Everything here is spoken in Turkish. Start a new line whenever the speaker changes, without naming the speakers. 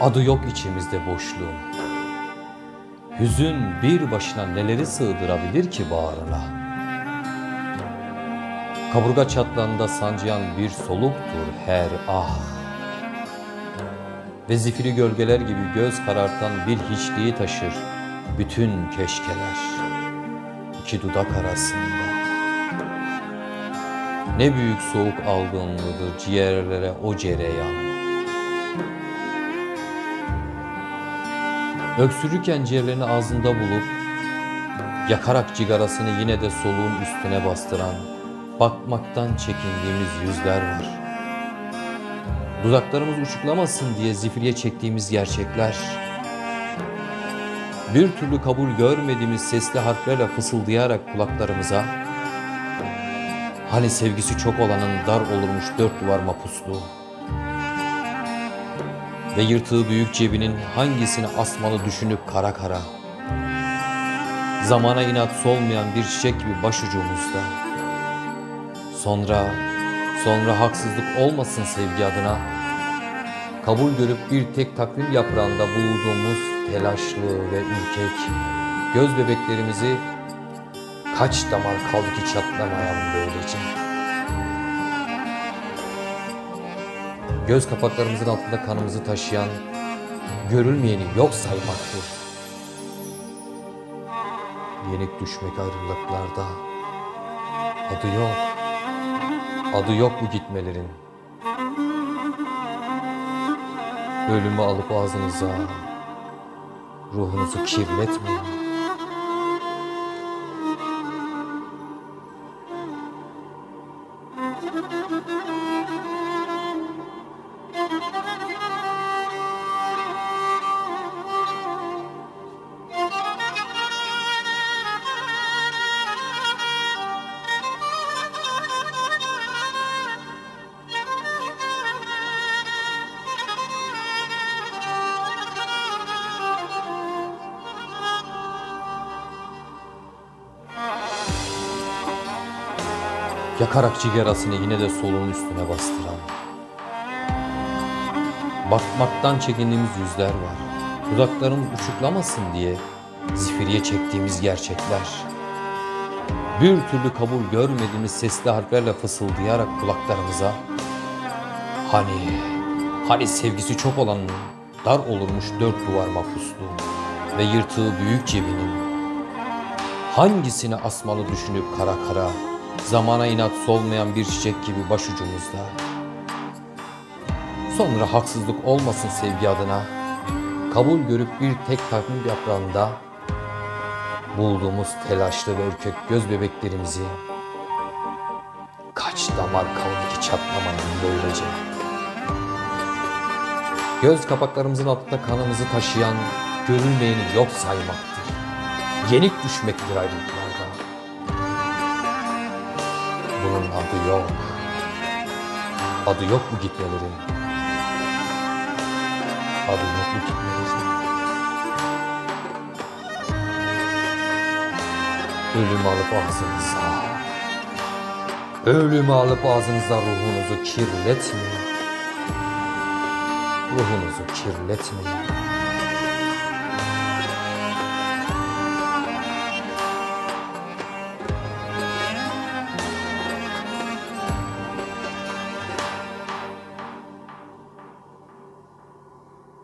Adı yok içimizde boşluğun. Hüzün bir başına neleri sığdırabilir ki bağrına? Kaburga çatlağında sancıyan bir soluktur her ah. Ve zifiri gölgeler gibi göz karartan bir hiçliği taşır bütün keşkeler. iki dudak arasında. Ne büyük soğuk algınlığıdır ciğerlere o cereyan. Öksürürken ciğerlerini ağzında bulup Yakarak cigarasını yine de soluğun üstüne bastıran Bakmaktan çekindiğimiz yüzler var. Dudaklarımız uçuklamasın diye zifiriye çektiğimiz gerçekler. Bir türlü kabul görmediğimiz sesli harflerle fısıldayarak kulaklarımıza Hani sevgisi çok olanın dar olurmuş dört duvar mapusluğu ve yırtığı büyük cebinin hangisini asmalı düşünüp kara kara. Zamana inat solmayan bir çiçek gibi başucumuzda. Sonra, sonra haksızlık olmasın sevgi adına. Kabul görüp bir tek takvim yaprağında bulduğumuz telaşlı ve ürkek göz bebeklerimizi kaç damar kaldı ki çatlamayalım böylece. Göz kapaklarımızın altında kanımızı taşıyan, görülmeyeni yok saymaktır. Yenik düşmek ayrılıklarda. Adı yok. Adı yok bu gitmelerin. Ölümü alıp ağzınıza, ruhunuzu kirletmeyin. Yakarak cigarasını yine de soluğun üstüne bastıran. Bakmaktan çekindiğimiz yüzler var. Dudaklarımız uçuklamasın diye zifiriye çektiğimiz gerçekler. Bir türlü kabul görmediğimiz sesli harflerle fısıldayarak kulaklarımıza Hani, hani sevgisi çok olanın dar olurmuş dört duvar mahpusluğu ve yırtığı büyük cebinin hangisini asmalı düşünüp kara kara zamana inat solmayan bir çiçek gibi başucumuzda. Sonra haksızlık olmasın sevgi adına, kabul görüp bir tek takvim yaprağında bulduğumuz telaşlı ve ürkek göz bebeklerimizi kaç damar kaldı ki çatlamanın böylece. Göz kapaklarımızın altında kanımızı taşıyan görülmeyeni yok saymaktır. Yenik düşmektir ayrılıklarda. Bunun adı yok. Adı yok mu gitmelerin? Adı yok mu gitmelerin? Ölüm alıp ağzınıza. Ölümü alıp ağzınıza ruhunuzu kirletmeyin. Ruhunuzu kirletmeyin.